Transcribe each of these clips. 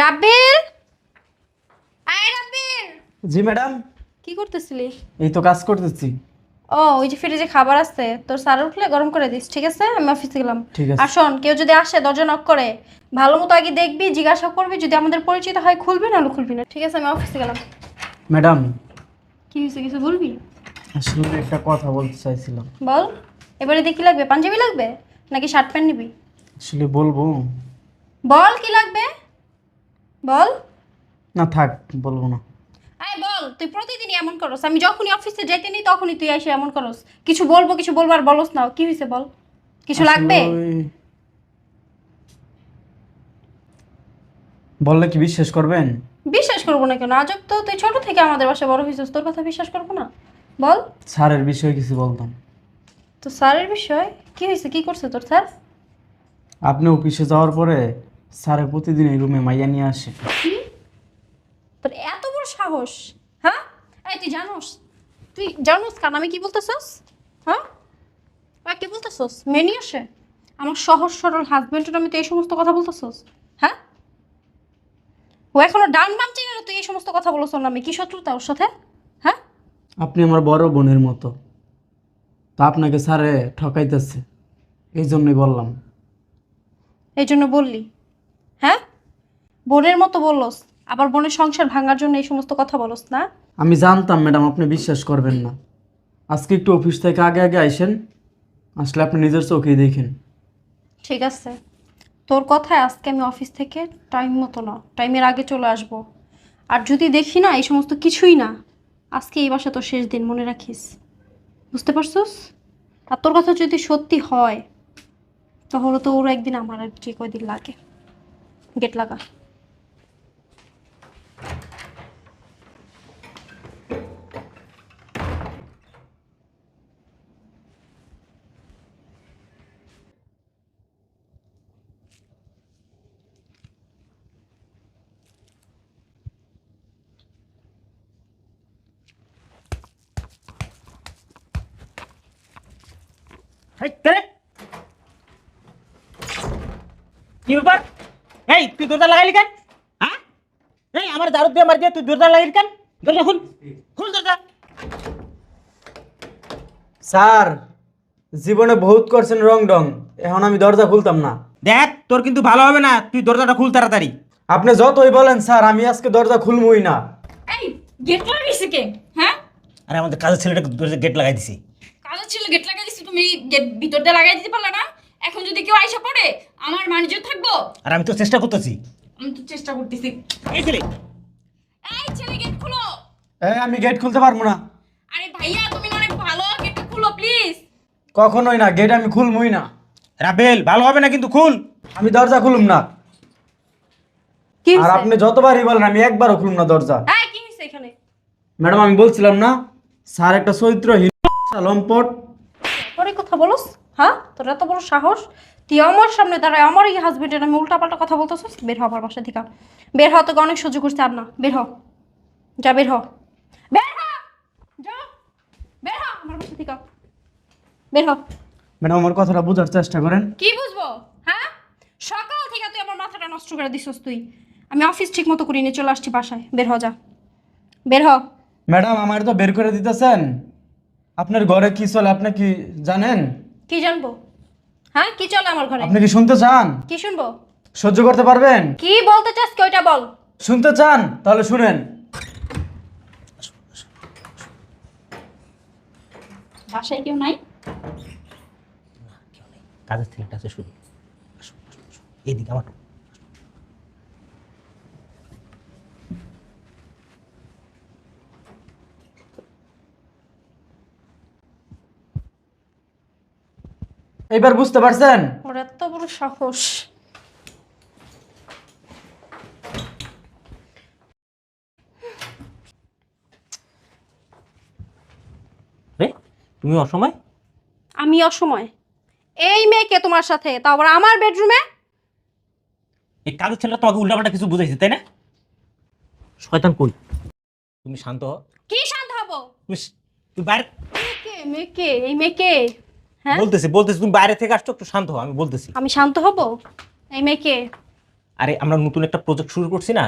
রাব্বিল? আয় রাব্বিল। জি ম্যাডাম। কি করতেছিলি? এই তো কাজ করতেছি। ও ওই যে ফ্রিজে খাবার আছে তোর সার উঠলে গরম করে দিস ঠিক আছে? আমি অফিসে গেলাম। ঠিক আছে। আর শোন কেউ যদি আসে দরজা নক করে ভালো মতো আগে দেখবি জিজ্ঞাসা করবি যদি আমাদের পরিচিত হয় খুলবি না খুলবি না ঠিক আছে? আমি অফিসে গেলাম। ম্যাডাম। কি হয়েছে কিছু বলবি? আসলে একটা কথা বলতে চাইছিলাম। বল এবারে দেখি লাগবে পাঞ্জাবি লাগবে নাকি শার্ট প্যান্ট নিবি? আসলে বলব। বল কি লাগবে? বল। না থাক বলব না। আয় বল তুই প্রতিদিনই এমন করস। আমি যখনই অফিসে যাইতে নিই তখনই তুই এসে এমন করস। কিছু বলব কিছু বলব আর বলস না। কি হয়েছে বল? কিছু লাগবে? ওই- বললে কি বিশ্বাস করবেন? বিশ্বাস করব না কেন? আজব তো তুই ছোট থেকে আমাদের বাসায় বড় হয়েছিস তোর কথা বিশ্বাস করব না। বল। স্যারের বিষয়ে কিছু বলতাম। তো স্যারের বিষয়? কি হয়েছে কি করছে তোর স্যার? আপনি অফিসে যাওয়ার পরে স্যারে প্রতিদিন এই রুমে মাইয়া নিয়ে আসে। তোর এত বড় সাহস হ্যাঁ? এই তুই জানোস তুই জানোস কারণ আমি কি বলতেছস? হ্যাঁ? আর কি বলতেছস? মেনি আসে? আমার সহজ সরল হাজবেন্ডের আমি তুই এই সমস্ত কথা বলতেছস? হ্যাঁ? ও এখনও ডান বাম চিনে না তুই এই সমস্ত কথা বলছ না আমি কি শত্রুতা ওর সাথে? হ্যাঁ? আপনি আমার বড় বোনের মতো। তা আপনাকে স্যারে ঠকাইতেছে। এই জন্যই বললাম। এই জন্য বললি। হ্যাঁ? বোনের মতো বললস আবার বোনের সংসার ভাঙার জন্য এই সমস্ত কথা বলস না? আমি জানতাম ম্যাডাম আপনি বিশ্বাস করবেন না। আজকে একটু অফিস থেকে আগে আগে আইসেন আসলে আপনি নিজের চোখেই দেখেন। ঠিক আছে। তোর কথায় আজকে আমি অফিস থেকে টাইম মতো না টাইমের আগে চলে আসব। আর যদি দেখি না এই সমস্ত কিছুই না আজকে এই বাসা তোর শেষ দিন মনে রাখিস। বুঝতে পারছস? আর তোর কথা যদি সত্যি হয় তাহলে তো ওর একদিন আমার আর যে কয়দিন লাগে। গেট লাগা এই, কে? কি ব্যাপার এই তুই দরজা লাগাইলি কেন? হ্যাঁ? এই আমার দারুদ দিয়ে মার দিয়ে তুই দরজা লাগাইলি কেন? দরজা খুল খুল দরজা। স্যার জীবনে বহুত করছেন রং ডং এখন আমি দরজা খুলতাম না। দেখ তোর কিন্তু ভালো হবে না তুই দরজাটা খুল তাড়াতাড়ি। আপনি যতই বলেন স্যার আমি আজকে দরজা খুলবই না। এই গেট লাগাইছে কে? হ্যাঁ? আরে আমাদের কাজের ছেলেটা দরজা গেট লাগাই দিছি। কাজের ছেলে গেট লাগাই দিছি তুমি গেট ভিতর দিয়ে লাগাই দিতে পারলে না? এখন যদি কেউ আইসা পড়ে আমার মানিজ্য থাকব? আর আমি তো চেষ্টা করতেছি। আমি তো চেষ্টা করতেছি। এই ছেলে। এই ছেলে গেট খুলো। এ আমি গেট খুলতে পারব না। আরে ভাইয়া তুমি অনেক ভালো গেটটা খুলো প্লিজ কখনোই না গেট আমি খুলবই না। রাবেল ভালো হবে না কিন্তু খুল। আমি দরজা খুলুম না। কি আর আপনি যতবারই বলেন আমি একবারও খুলুম না দরজা। হ্যাঁ কি হয়েছে এখানে? ম্যাডাম আমি বলছিলাম না স্যার একটা চরিত্রহীন লম্পট। এই কথা বলস। হ্যাঁ? তোর এত বড় সাহস? তুই আমার সামনে দাঁড়ায় আমার এই হাজবেন্ডের আমি উল্টাপাল্টা কথা বলতেছিস? বের হ আমার বাসা থেকে। বের হ তোকে অনেক সহ্য করছে আর না। বের হ। যা বের হ। বের হ! যা! বের হ আমার বাসা থেকে। বের হ। ম্যাডাম আমার কথাটা বোঝার চেষ্টা করেন। কি বুঝব? হ্যাঁ? সকাল থেকে তুই আমার মাথাটা নষ্ট করে দিছস তুই। আমি অফিস ঠিক মতো করি চলে আসছি বাসায়। বের হ যা। বের হ। ম্যাডাম আমার তো বের করে দিতেছেন। আপনার ঘরে কি চলে আপনি কি জানেন? কি জানব? হ্যাঁ কি চলে আমার ঘরে? আপনি কি শুনতে চান? কি শুনব? সহ্য করতে পারবেন? কি বলতে চাস কি ওইটা বল। শুনতে চান? তাহলে শুনেন। বাসায় কেউ নাই? কাজের থেকে আছে শুধু। এইদিকে আমার এইবার বুঝতে পারছেন? ওর এত বড় সাহস। রে তুমি অসময়? আমি অসময়। এই মেয়েকে তোমার সাথে তাও আবার আমার বেডরুমে? এই কাজের ছেলেটা তোমাকে উল্টাপাল্টা কিছু বুঝাইছে তাই না? শয়তান কই তুমি শান্ত হও। কি শান্ত হব? তুমি তুমি বাইরে মেয়েকে মেয়েকে এই মেয়েকে। বলতেছি বলতেছি তুমি বাইরে থেকে আসছো একটু শান্ত হও আমি বলতেছি। আমি শান্ত হব? এই মেয়েকে? আরে আমরা নতুন একটা প্রজেক্ট শুরু করছি না?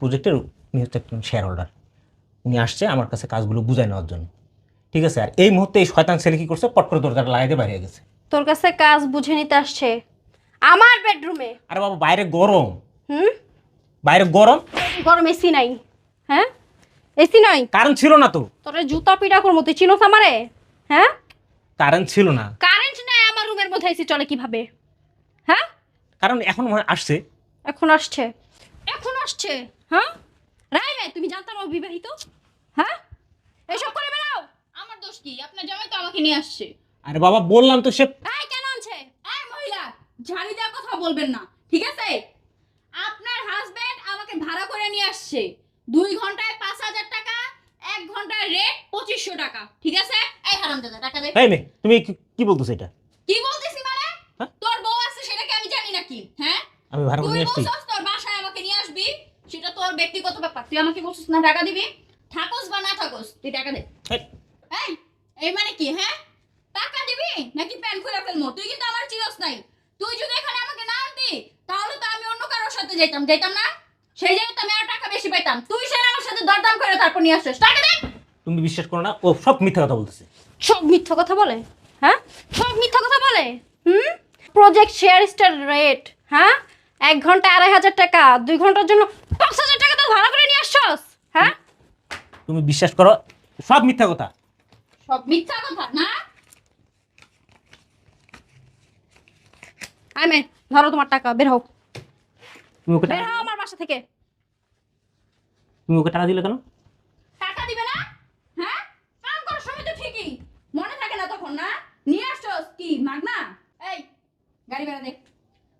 প্রজেক্টের উনি হচ্ছে একজন শেয়ার হোল্ডার উনি আসছে আমার কাছে কাজগুলো বুঝাই নেওয়ার জন্য। ঠিক আছে আর এই মুহূর্তে এই শয়তান ছেলে কি করছে? পট করে দরজাটা লাগাইতে বাইরে গেছে। তোর কাছে কাজ বুঝে নিতে আসছে। আমার বেডরুমে আরে বাবা বাইরে গরম। হুম? বাইরে গরম? গরম এসি নাই। হ্যাঁ? এসি নাই? কারণ ছিল না তো। তোর জুতা পিটা করব তুই চিনোস আমারে? হ্যাঁ? কারেন্ট ছিল না। কারেন্ট নাই আমার রুমের মধ্যে এসি চলে কীভাবে? হ্যাঁ? কারণ এখন মনে হয় আসছে। এখন আসছে। এখন আসছে? হ্যাঁ? রাই রাই তুমি জানতো না ও বিবাহিত হ্যাঁ? এসব করে বেড়াও। আমার দোষ কি? আপনার জামাই তো আমাকে নিয়ে আসছে। আরে বাবা বললাম তো সে এই কেন আনছে? এই মহিলা ঝাড়ি দেওয়ার কথা বলবেন না ঠিক আছে? আপনার হাজবেন্ড আমাকে ভাড়া করে নিয়ে আসছে। দুই ঘন্টায় পাঁচ হাজার টাকা এক ঘন্টায় রেট পঁচিশশো টাকা ঠিক আছে? এই টাকা দে। এই মেয়ে তুমি কি- কি বলতেছো এটা? কি বলতেছি মানে? হ্যাঁ? তোর বউ আছে সেটা কি আমি জানি নাকি হ্যাঁ? আমি ভাড়া করে তুই নিয়ে আসছি। বলছস তোর বাসায় আমাকে নিয়ে আসবি সেটা তোর ব্যক্তিগত ব্যাপার। তুই আমাকে বলছিস না টাকা দিবি? থাকোস বা না থাকোস তুই টাকা দে। এই, এই এই মানে কি হ্যাঁ? টাকা দিবি নাকি প্যান খুলে ফেলব তুই কিন্তু আমার চিরস নাই। তুই যদি এখানে আমাকে না আনতি তাহলে তো আমি অন্য কারোর সাথে যেতাম যেতাম না? সেই জায়গায় তো আমি আর টাকা বেশি পাইতাম। তুই সেটা সাথে দরদাম করে তারপর নিয়ে আসছিস টাকা দে তুমি বিশ্বাস করো না ও সব মিথ্যা কথা বলতেছে। সব মিথ্যা কথা বলে? হ্যাঁ? সব মিথ্যা কথা বলে? হুম? প্রজেক্ট শেয়ার স্টার রেট হ্যাঁ? এক ঘণ্টা আড়াই হাজার টাকা দুই ঘণ্টার জন্য পাঁচ হাজার টাকা তো ভাড়া করে নিয়ে আসছস হ্যাঁ? তুমি বিশ্বাস করো সব মিথ্যা কথা। সব মিথ্যা কথা না? আমি ধরো তোমার টাকা বের তুমি ওকে বের হও আমার বাসা থেকে। তুমি ওকে টাকা দিলে কেন? টাকা দিবে না? হ্যাঁ? কাম করার সময় তো ঠিকই। মনে থাকে না তখন না? নিয়ে আসছস? কি মাগনা? এই গাড়ি ভাড়া দে।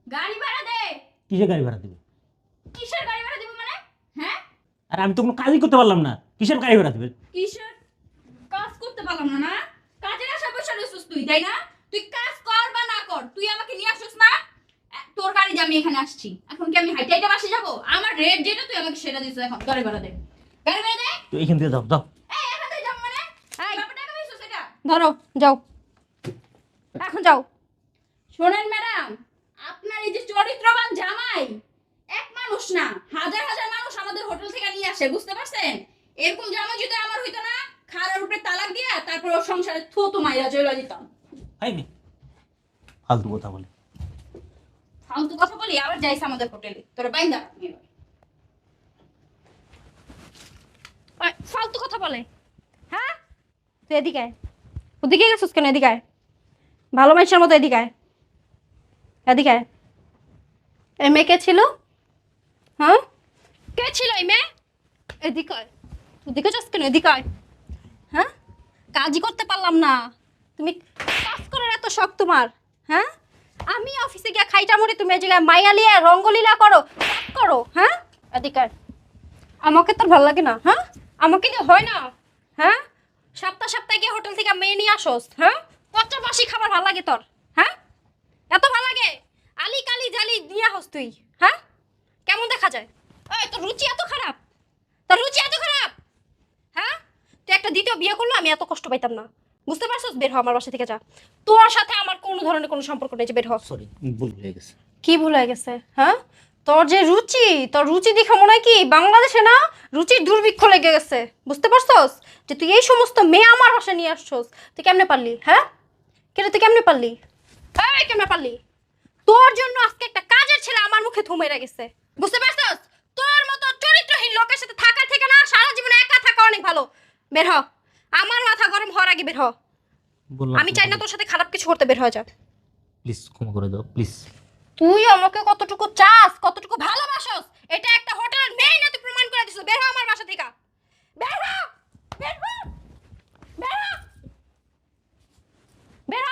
গাড়ি ভাড়া দে। কিসে গাড়ি ভাড়া দিবে? কিসের গাড়ি ভাড়া দিব মানে? হ্যাঁ? আর আমি তো কোনো কাজই করতে পারলাম না। কিসের গাড়ি ভাড়া দিবে? কিসের? কাজ করতে পারলাম না না? কাজের আশা পয়সা রয়েছিস তুই তাই না? তুই কাজ কর বা না কর তুই আমাকে নিয়ে আসছিস না? তোর গাড়ি আমি এখানে আসছি। এখন কি আমি হাইটে হাইটে বাসে যাব? আমার রেট যেটা তুই আমাকে সেটা দিছিস এখন। গাড়ি ভাড়া দে। গাড়ি ভাড়া দে। তো এখান থেকে যাও যাও। এই এখান থেকে যাব মানে? এই। বাপের টাকা পেয়েছ সেটা? ধরো যাও। এখন যাও। শোনেন ম্যাডাম আপনার এই যে চরিত্রবান জামাই এক মানুষ না হাজার হাজার মানুষ আমাদের হোটেল থেকে নিয়ে আসে বুঝতে পারছেন? এরকম জামাই যদি আমার হইতো না খারার উপরে তালাক দিয়া তারপর ওর সংসারে থো তো মাইরা চলে দিতাম হাই মেয়ে ফালতু কথা বলে। ফালতু কথা বলি, আবার যাইছে আমাদের হোটেলে। তোরা বাইন্দা ফালতু কথা বলে। হ্যাঁ? তুই এদিকে। ওদিকে গেছিস কেন? এদিকে। ভালো মানুষের মতো এদিকে। এদিকে। এই মেয়ে কে ছিল? হ্যাঁ? কে ছিল এই মেয়ে? এদিকে আয়। তুই দিকে যাস কেন? এদিকে। হ্যাঁ? কাজই করতে পারলাম না। তুমি কাজ করার এত শখ তোমার। হ্যাঁ? আমি অফিসে গিয়ে খাইটা মরি তুমি এই জায়গায় মায়ালিয়া রঙ্গলীলা করো করো হ্যাঁ? আয়। আমাকে তোর ভালো লাগে না হ্যাঁ? আমাকে দিয়ে হয় না হ্যাঁ? সপ্তাহ সপ্তাহে গিয়ে হোটেল থেকে মেয়ে নিয়ে আসোস হ্যাঁ? কত বাসি খাবার ভালো লাগে তোর হ্যাঁ? এত ভালো লাগে? আলি কালি জালি দিয়ে হস তুই হ্যাঁ? কেমন দেখা যায়? ওই তোর রুচি এত খারাপ। তোর রুচি এত খারাপ। হ্যাঁ? তুই একটা দ্বিতীয় বিয়ে করল আমি এত কষ্ট পাইতাম না। বুঝতে পারছস? বের হ আমার বাসা থেকে যা। তোর সাথে আমার কোনো ধরনের কোনো সম্পর্ক নেই যে বের হ। সরি ভুল হয়ে গেছে। কি ভুল হয়ে গেছে? হ্যাঁ? তোর যে রুচি তোর রুচি দেখে মনে হয় কি বাংলাদেশে না রুচির দুর্ভিক্ষ লেগে গেছে। বুঝতে পারছস? যে তুই এই সমস্ত মেয়ে আমার বাসায় নিয়ে আসছস তুই কেমনে পারলি হ্যাঁ? কেন তুই কেমনে পারলি? এই কেমনে পারলি? তোর জন্য আজকে একটা কাজের ছেলে আমার মুখে থু মেরে গেছে বুঝতে পারছস? তোর মতো চরিত্রহীন লোকের সাথে থাকার থেকে না সারা জীবনে একা থাকা অনেক ভালো। বের হ। আমার মাথা গরম হওয়ার আগে বের হ। আমি চাই না তোর সাথে খারাপ কিছু করতে বের হওয়া যাক। প্লিজ ক্ষমা করে দাও প্লিজ। তুই আমাকে কতটুকু চাস কতটুকু ভালোবাসস এটা একটা হোটেলের মেয়ে না তুই প্রমাণ করে দিছিস বের হ আমার বাসা থেকে। বের হ বের হ বের হ বের হ।